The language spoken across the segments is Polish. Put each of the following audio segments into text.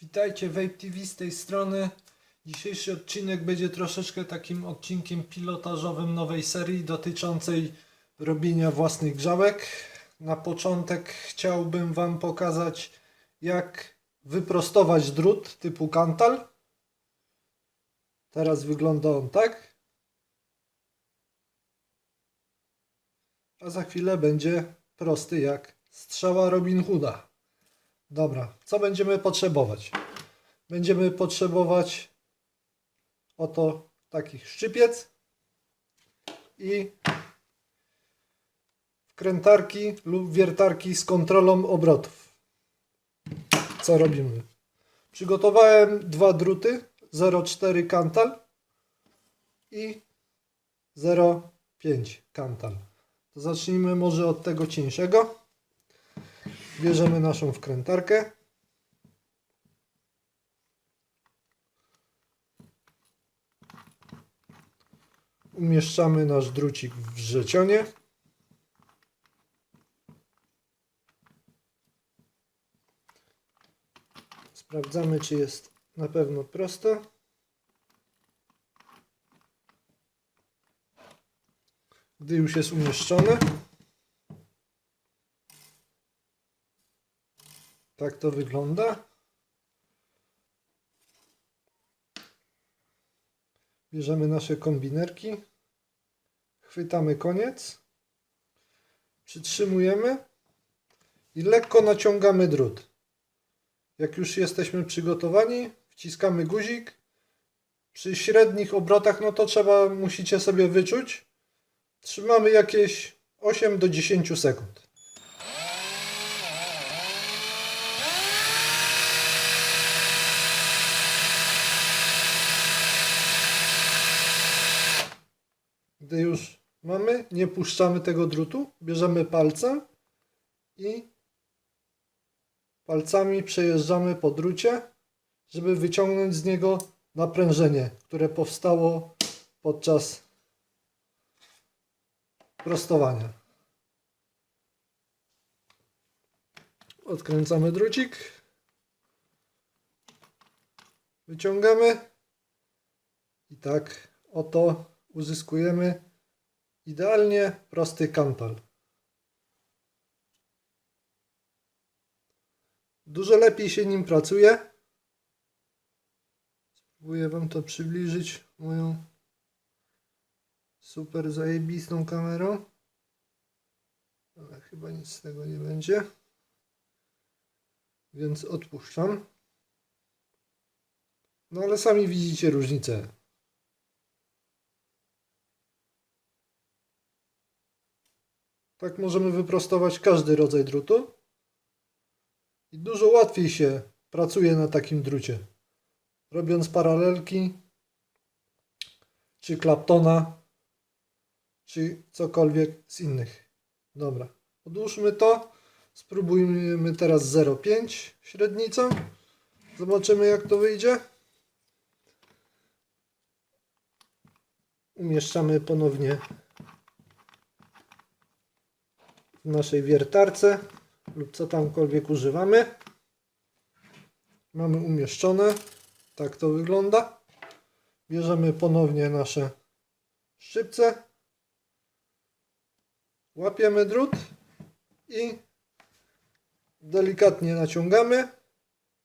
Witajcie Vape TV z tej strony. Dzisiejszy odcinek będzie troszeczkę takim odcinkiem pilotażowym nowej serii dotyczącej robienia własnych grzałek. Na początek chciałbym Wam pokazać jak wyprostować drut typu kantal. Teraz wygląda on tak. A za chwilę będzie prosty jak strzała Robin Hooda. Dobra, co będziemy potrzebować? Będziemy potrzebować oto takich szczypiec i wkrętarki lub wiertarki z kontrolą obrotów. Co robimy? Przygotowałem dwa druty 0,4 kantal i 0,5 kantal. To zacznijmy może od tego cieńszego. Bierzemy naszą wkrętarkę. Umieszczamy nasz drucik w wrzecionie. Sprawdzamy, czy jest na pewno prosto. Gdy już jest umieszczone, Tak to wygląda. Bierzemy nasze kombinerki. Chwytamy koniec. Przytrzymujemy i lekko naciągamy drut. Jak już jesteśmy przygotowani, wciskamy guzik. Przy średnich obrotach, no to trzeba, musicie sobie wyczuć. Trzymamy jakieś 8 do 10 sekund. Gdy już mamy, nie puszczamy tego drutu, bierzemy palce i palcami przejeżdżamy po drucie, żeby wyciągnąć z niego naprężenie, które powstało podczas prostowania. Odkręcamy drucik. Wyciągamy. I tak oto uzyskujemy idealnie prosty kantal. Dużo lepiej się nim pracuje. Spróbuję Wam to przybliżyć moją super zajebistą kamerą. Ale chyba nic z tego nie będzie. Więc odpuszczam. No ale sami widzicie różnicę. Tak możemy wyprostować każdy rodzaj drutu. I dużo łatwiej się pracuje na takim drucie. Robiąc paralelki, czy klaptona, czy cokolwiek z innych. Dobra, odłóżmy to. Spróbujmy teraz 0,5 średnicą. Zobaczymy jak to wyjdzie. Umieszczamy ponownie w naszej wiertarce lub co tamkolwiek używamy. Mamy umieszczone. Tak to wygląda. Bierzemy ponownie nasze szczypce. Łapiemy drut i delikatnie naciągamy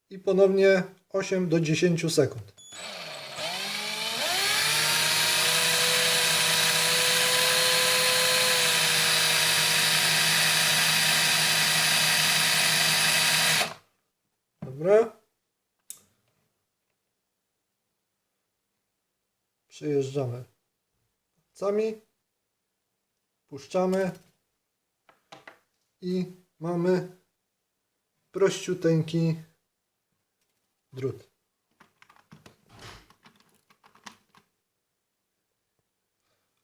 i ponownie 8 do 10 sekund. Dobra. Przejeżdżamy palcami. Puszczamy. I mamy prościuteńki drut.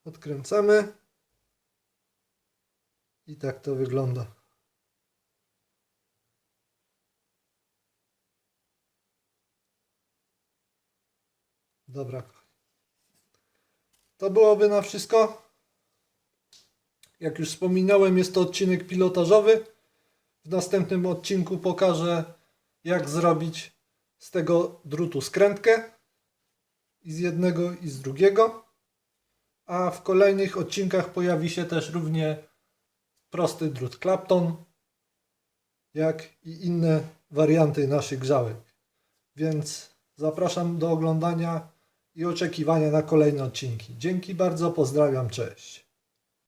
Odkręcamy. I tak to wygląda. Dobra. To byłoby na wszystko. Jak już wspominałem, jest to odcinek pilotażowy. W następnym odcinku pokażę, jak zrobić z tego drutu skrętkę i z jednego i z drugiego. A w kolejnych odcinkach pojawi się też równie prosty drut Clapton, jak i inne warianty naszych grzałek. Więc zapraszam do oglądania i oczekiwania na kolejne odcinki. Dzięki bardzo, pozdrawiam, cześć.